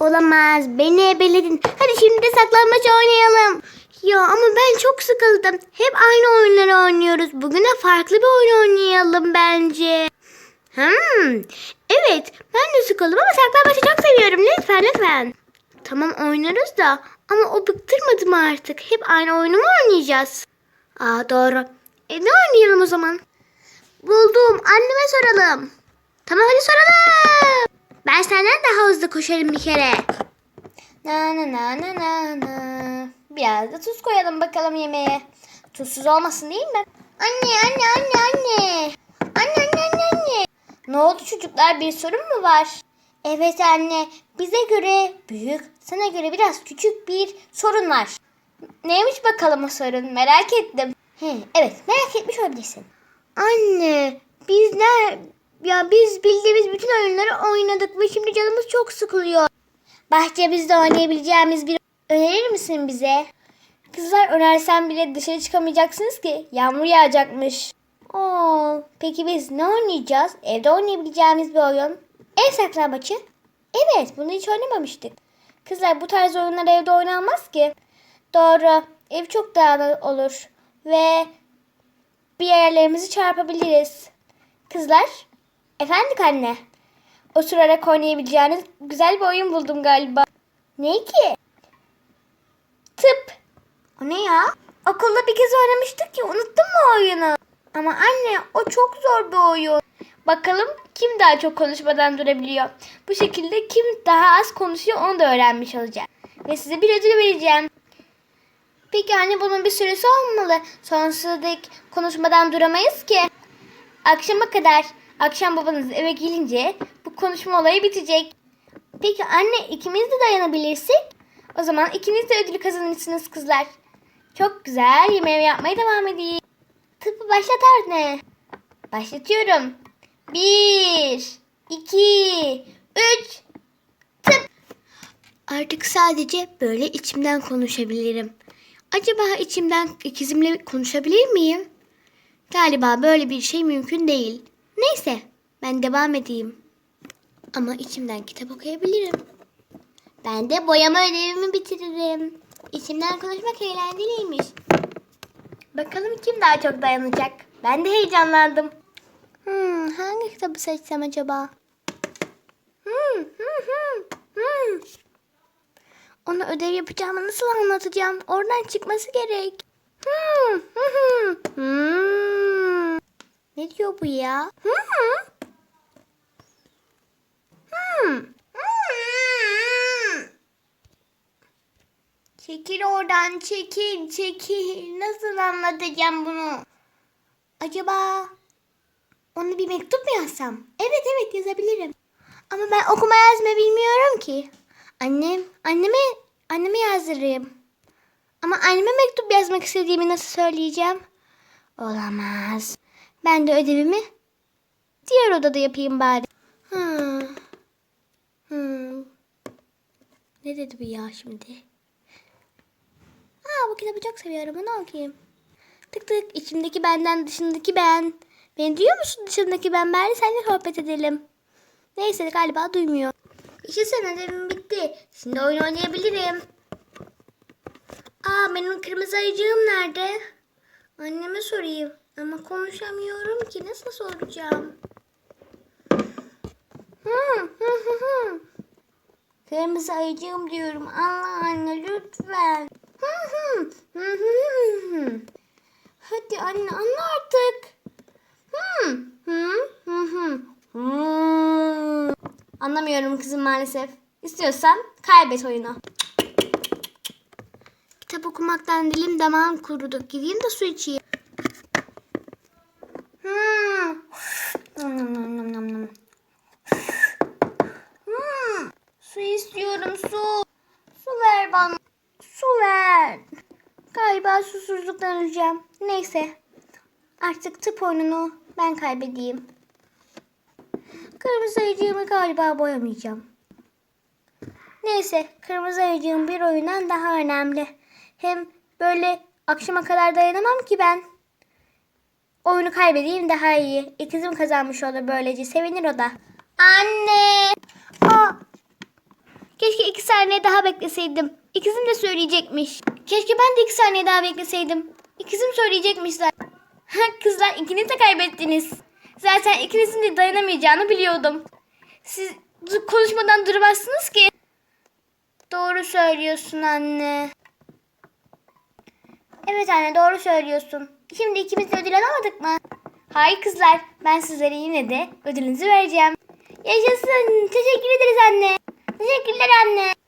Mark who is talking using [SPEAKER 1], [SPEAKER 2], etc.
[SPEAKER 1] Olamaz. Beni ebeledin. Hadi şimdi de saklambaç oynayalım. Ya ama ben çok sıkıldım. Hep aynı oyunları oynuyoruz. Bugün de farklı bir oyun oynayalım bence. Hmm. Evet. Ben de sıkıldım ama saklambaçı çok seviyorum. Lütfen lütfen. Tamam oynarız da ama o bıktırmadı mı artık? Hep aynı oyunu mu oynayacağız? Aa doğru. E ne oynayalım o zaman? Buldum. Anneme soralım. Tamam hadi soralım. Ben senden daha hızlı koşarım bir kere. Na na na na na na. Biraz da tuz koyalım bakalım yemeğe. Tuzsuz olmasın değil mi? Anne anne anne anne. Anne anne anne anne. Ne oldu çocuklar bir sorun mu var? Evet anne. Bize göre büyük, sana göre biraz küçük bir sorun var. Neymiş bakalım o sorun merak ettim. He, evet merak etmiş olabilirsin. Anne bizler ya biz bildiğimiz bütün oyunları oynadık ve şimdi canımız çok sıkılıyor. Bahçemizde oynayabileceğimiz bir önerir misin bize? Kızlar önersem bile dışarı çıkamayacaksınız ki. Yağmur yağacakmış. Oo, peki biz ne oynayacağız? Evde oynayabileceğimiz bir oyun. Ev saklambaçı. Evet bunu hiç oynamamıştık. Kızlar bu tarz oyunlar evde oynanmaz ki. Doğru. Ev çok dağınık olur. Ve bir yerlerimizi çarpabiliriz. Kızlar, efendik anne. Oturarak oynayabileceğiniz güzel bir oyun buldum galiba. Ne ki? Tıp. O ne ya? Okulda bir kez oynamıştık ki unuttun mu oyunu? Ama anne o çok zor bir oyun. Bakalım kim daha çok konuşmadan durabiliyor. Bu şekilde kim daha az konuşuyor onu da öğrenmiş olacak. Ve size bir ödül vereceğim. Peki anne bunun bir süresi olmalı. Sonsuza dek konuşmadan duramayız ki. Akşama kadar, akşam babanız eve gelince bu konuşma olayı bitecek. Peki anne ikimiz de dayanabilirsek? O zaman ikiniz de ödülü kazanırsınız kızlar. Çok güzel yemeği yapmaya devam edeyim. Tıpı başlat anne. Başlatıyorum. Bir, iki, üç, tıp. Artık sadece böyle içimden konuşabilirim. Acaba içimden ikizimle konuşabilir miyim? Galiba böyle bir şey mümkün değil. Neyse, ben devam edeyim. Ama içimden kitap okuyabilirim. Ben de boyama ödevimi bitiririm. İçimden konuşmak eğlenceliymiş. Bakalım kim daha çok dayanacak. Ben de heyecanlandım. Hmm, hangi kitabı seçsem acaba? Hmm, hmm, hmm, hmm. Ödev yapacağımı nasıl anlatacağım? Oradan çıkması gerek. Hmm. Ne diyor bu ya? Hmm. Hmm. Hmm. Çekil oradan çekil çekil. Nasıl anlatacağım bunu? Acaba ona bir mektup mu yazsam? Evet evet yazabilirim. Ama ben okuma yazma bilmiyorum ki. Annem, anneme, anneme yazdırayım. Ama anneme mektup yazmak istediğimi nasıl söyleyeceğim? Olamaz. Ben de ödevimi diğer odada yapayım bari. Hmm. Ne dedi bu ya şimdi? Aa bu kitabı çok seviyorum. Bunu okuyayım. Tık tık içimdeki benden dışındaki ben. Beni duyuyor musun dışındaki ben? Bari seninle sohbet edelim. Neyse galiba duymuyor. İşte sen ödevim bitti. Şimdi oyun oynayabilirim. Aa benim kırmızı ayıcığım nerede? Anneme sorayım. Ama konuşamıyorum ki. Nasıl soracağım? Hı, hı, hı, hı. Kırmızı ayıcığım diyorum. Allah anne lütfen. Hı, hı, hı, hı. Hadi anne anla artık. Hı, hı, hı, hı. Anlamıyorum kızım maalesef. İstiyorsan kaybet oyunu. Kitap okumaktan dilim damağım kurudu. Gideyim de su içeyim. İstiyorum su. Su ver bana. Su ver. Galiba susuzluktan öleceğim. Neyse. Artık tıp oyununu ben kaybedeyim. Kırmızı ayıcığımı galiba boyamayacağım. Neyse kırmızı ayıcığım bir oyundan daha önemli. Hem böyle akşama kadar dayanamam ki ben. Oyunu kaybedeyim daha iyi. İkizim kazanmış olur böylece. Sevinir o da. Anne! Aa, Keşke iki saniye daha bekleseydim. İkizim de söyleyecekmiş. Keşke ben de iki saniye daha bekleseydim. İkizim söyleyecekmiş zaten. Kızlar ikiniz de kaybettiniz. Zaten ikinizin de dayanamayacağını biliyordum. Siz konuşmadan duramazsınız ki. Doğru söylüyorsun anne. Evet anne doğru söylüyorsun. Şimdi ikimiz de ödül alamadık mı? Hayır kızlar. Ben sizlere yine de ödülünüzü vereceğim. Yaşasın. Teşekkür ederiz anne. Teşekkürler anne.